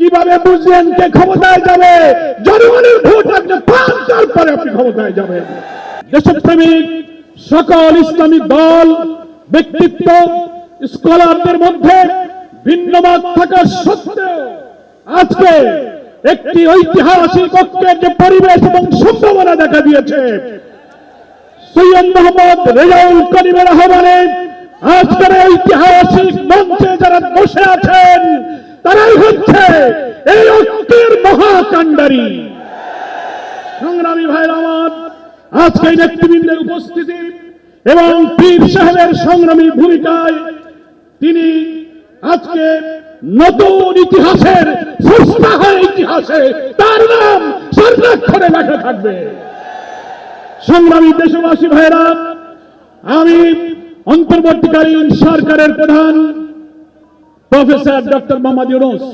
কীভাবে বুঝলেন কে ক্ষমতায় যাবে? জনগণের ভোট আপনি পান তারপরে আপনি ক্ষমতায় যাবেন। দেশপ্রেমিক সকল ইসলামিক দল, ব্যক্তিত্ব, স্কলারদের মধ্যে ভিন্নমত থাকা সত্ত্বেও আজকে একটি ঐতিহাসিক ঐক্যের যে পরিবেশ এবং সম্ভাবনা দেখা দিয়েছে, সৈয়দ মোহাম্মদ রেজাউল করিমের আহ্বানে আজকের ঐতিহাসিক মঞ্চে যারা বসে আছেন তারাই হচ্ছে এই ঐক্যের মহাকাণ্ডারী। সংগ্রামী ভাইয়ের আমার আজকে নেতৃবৃন্দের উপস্থিতি এবং পীর সাহেবের সংগ্রামী ভূমিকায় তিনি আজকে নতুন ইতিহাসের হয় ইতিহাসে তার নাম স্বর্ণাক্ষরে লেখা থাকবে। সংগ্রামী দেশবাসী ভাইরা আমি অন্তর্বর্তীকালীন সরকারের প্রধান প্রফেসর ডক্টর মোহাম্মদ ইউনুস,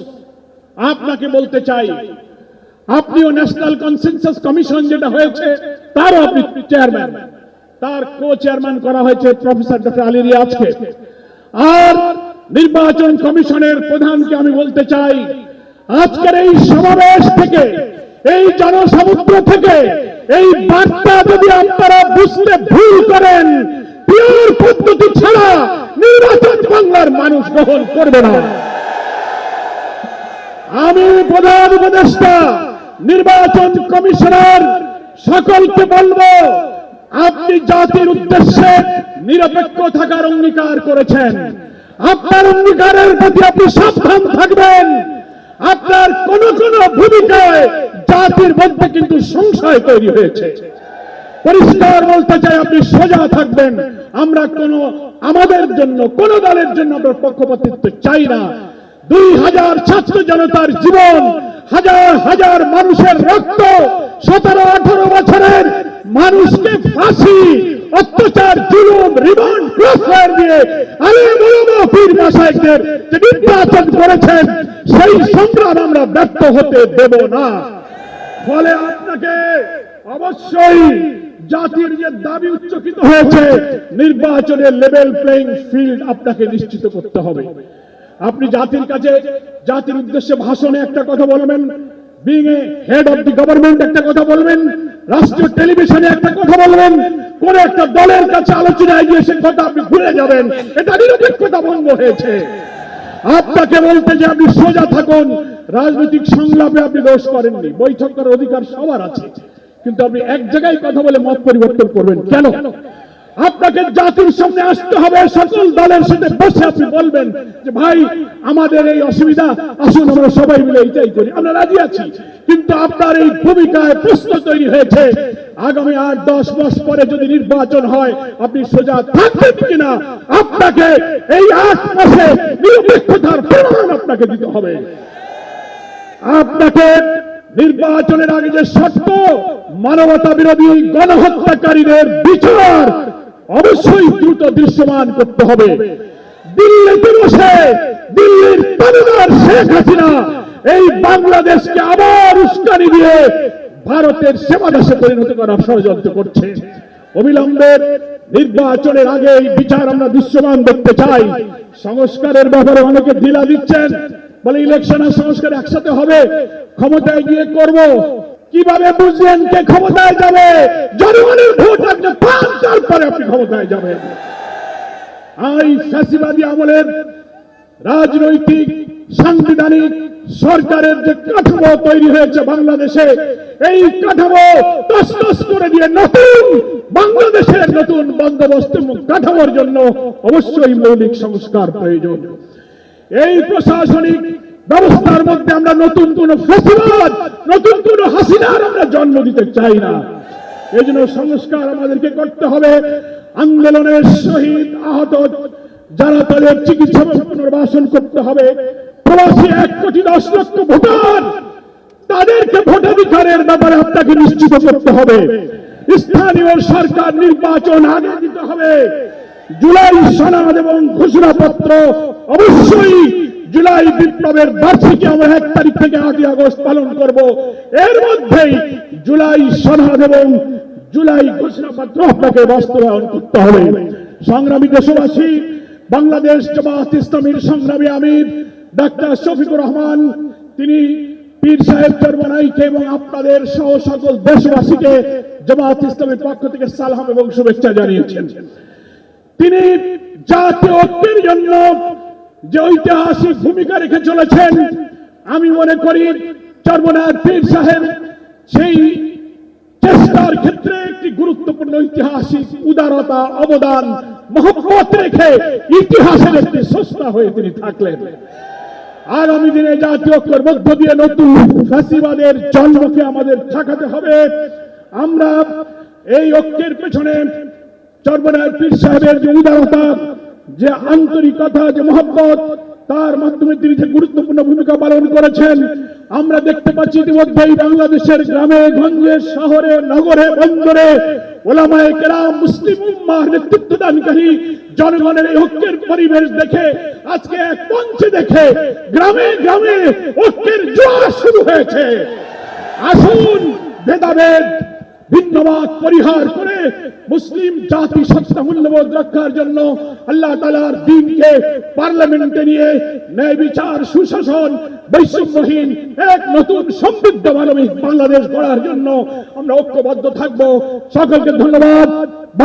আপনাকে বলতে চাই, আপনিও ন্যাশনাল কনসেনসাস কমিশন যেটা হয়েছে, তারও আপনি চেয়ারম্যান তার কো চেয়ারম্যান করা হয়েছে প্রফেসর ডক্টর আলী রিয়াজকে। আর নির্বাচন কমিশনের প্রধানকে আমি বলতে চাই, আজকের এই সমাবেশ থেকে, এই জনসমুদ্র থেকে, এই বার্তা যদি আপনারা বুঝতে ভুল করেন বাংলার মানুষ গ্রহণ করবে না। আমি প্রধান উপদেষ্টা, নির্বাচন কমিশনার, সকলকে বলব, আপনি জাতির উদ্দেশ্যে নিরপেক্ষ থাকার অঙ্গীকার করেছেন। আপনার অঙ্গীকারের প্রতি আপনি সাবধান থাকবেন। আপনার কোন কোন ভূমিকায় জাতির মধ্যে কিন্তু সংশয় তৈরি হয়েছে। পরিষ্কার বলতে চাই, আপনি সোজা থাকবেন। আমরা কোন, আমাদের জন্য, কোন দলের জন্য আমরা পক্ষপাতিত্ব চাই না। দুই হাজার ছাত্র জনতার জীবন, হাজার হাজার মানুষের রক্ত, সতেরো, আঠারো বছরের মানুষকে ফাঁসি, অত্যাচার, জুলুম, রিমান্ড ক্রসফায়ার দিয়ে বলব পীর মাসাইকদের যে নির্বাচন করেছেন, সেই সংগ্রাম আমরা ব্যর্থ হতে দেব না। ফলে আপনাকে অবশ্যই জাতির যে দাবি উচ্চকিত হয়েছে নির্বাচনের লেভেল প্লেইং ফিল্ড আপনাকে নিশ্চিত করতে হবে। আপনি জাতির কাছে জাতির উদ্দেশ্যে ভাষণে একটা কথা বলবেন being a head of the government একটা কথা বলবেন রাষ্ট্রীয় টেলিভিশনে একটা কথা বলবেন কোন একটা দলের কাছে আলোচনায় গিয়ে সে কথা আপনি ভুলে যাবেন এটা নিরপেক্ষতা ভঙ্গ হয়েছে। আপনাকে বলতে যে আপনি সোজা থাকুন রাজনৈতিক সংলাপে আপনি দোষ করেননি বৈঠক করার অধিকার সবার আছে। কিন্তু আপনি এক জায়গায় কথা বলে মত পরিবর্তন করবেন। কেন? আপনাকে জাতির সামনে আসতে হবে, সকল দলের সাথে বসে আপনি বলবেন যে, ভাই, আমাদের এই অসুবিধা, আসুন আমরা সবাই মিলে এইটাই করি। আমরা রাজি আছি, কিন্তু আপনার এই ভূমিকায় প্রশ্ন তৈরি হয়েছে, আগামী আট, দশ মাস পরে যদি নির্বাচন হয়, আপনি সোজা থাকবেন কিনা? আপনাকে এই আট মাসে নিরপেক্ষতার প্রমাণ আপনাকে দিতে হবে। আপনাকে নির্বাচনের আগে যে শর্ত, মানবতা বিরোধী গণহত্যাকারীদের বিচার অবশ্যই দ্রুত দৃশ্যমান করতে হবে। দিল্লিতে বসে দিল্লির তামিলনার শেখ হাসিনা এই বাংলাদেশকে আবার উস্কানি দিয়ে ভারতের সেবা দেশে পরিণত করার ষড়যন্ত্র করছে। অবিলম্বে নির্বাচনের আগে এই বিচার আমরা দৃশ্যমান দেখতে চাই। সংস্কারের ব্যাপারে অনেকে দিলা দিচ্ছেন। বলে ইলেকশন আর সংস্কার একসাথে হবে, ক্ষমতায় গিয়ে করব। কীভাবে বুঝলেন কে ক্ষমতায় যাবে? জনগণের ভোট আপনি পান, তারপরে আপনি ক্ষমতায় যাবেন। এই ফ্যাসিবাদী আমলের রাজনৈতিক, সাংবিধানিক সরকারের যে কাঠামো তৈরি হয়েছে বাংলাদেশে, এই কাঠামো তসতস করে দিয়ে নতুন বাংলাদেশের নতুন বন্দোবস্ত কাঠামোর জন্য অবশ্যই মৌলিক সংস্কার প্রয়োজন। এই প্রশাসনিক ব্যবস্থার মধ্যে আমরা নতুন কোন ফেসিবাদ নতুন কোন হাসিনার আমরা জন্ম দিতে চাই না। এই জন্য সংস্কার আমাদেরকে করতে হবে। আন্দোলনের শহীদ আহত, যারা তাদের চিকিৎসা পুনর্বাসন করতে হবে, প্রবাসী এক কোটি দশ লক্ষ ভোটার, তাদেরকে ভোটাধিকারের ব্যাপারে আপনাকে নিশ্চিত করতে হবে। স্থানীয় সরকার নির্বাচন আগে দিতে হবে। জুলাই সনদ এবং ঘোষণাপত্র অবশ্যই জুলাই বিপ্লবের বার্ষিকী আমরা এক তারিখ থেকে আগে আগস্ট পালন করব। এর মধ্যেই জুলাই সনদ এবং জুলাই ঘোষণাপত্র আপনাকে বাস্তবায়ন করতে হবে। সংগ্রামী দেশবাসী, বাংলাদেশ জামাত ইসলামীর সংগ্রামী আমির, ডাক্তার শফিকুর রহমান, তিনি পীর সাহেব চর্মনাইকে এবং আপনাদের সহ সকল দেশবাসীকে জামাত ইসলামের পক্ষ থেকে সালাম এবং শুভেচ্ছা জানিয়েছেন। তিনি জাতীয় ঐক্যের জন্য যে ঐতিহাসিক ভূমিকা রেখে চলেছেন, আমি মনে করি চর্মনার পীর সাহেব সেই চেষ্টার ক্ষেত্রে একটি গুরুত্বপূর্ণ ঐতিহাসিক উদারতা, অবদান, মহব্বত রেখে ইতিহাসের একটি সস্তা হয়ে তিনি থাকলেন। আগামী দিনে জাতীয় মধ্য দিয়ে নতুন ফ্যাসিবাদের জন্মকে আমাদের ঠেকাতে হবে। আমরা এই ঐক্যের পেছনে চর্মনার পীর সাহেবের যে উদারতা যে আন্তরিকতা যে মহব্বত, তার মাধ্যমে তিনি যে গুরুত্বপূর্ণ ভূমিকা পালন করেছেন, আমরা দেখতে পাচ্ছি ইতিমধ্যেই বাংলাদেশের গ্রামে, গঞ্জে, শহরে, নগরে, বন্দরে ওলামায়ে কেরাম, মুসলিম উম্মাহ নেতৃত্বদানকারী জনগণের এই ঐক্যের পরিবেশ দেখে, আজকে এক মঞ্চে দেখে গ্রামে গ্রামে ঐক্যের জোয়ার শুরু হয়েছে। আসুন ভেদাভেদ ভিন্নবাদ পরিহার করে মুসলিম জাতি সত্তা মূল্যবোধ রক্ষার জন্য আল্লাহ তালার দিনকে পার্লামেন্টে নিয়ে ন্যায় বিচার, সুশাসন, বৈষম্যহীন এক নতুন সমৃদ্ধ মানবিক বাংলাদেশ গড়ার জন্য আমরা ঐক্যবদ্ধ থাকব। সকলকে ধন্যবাদ।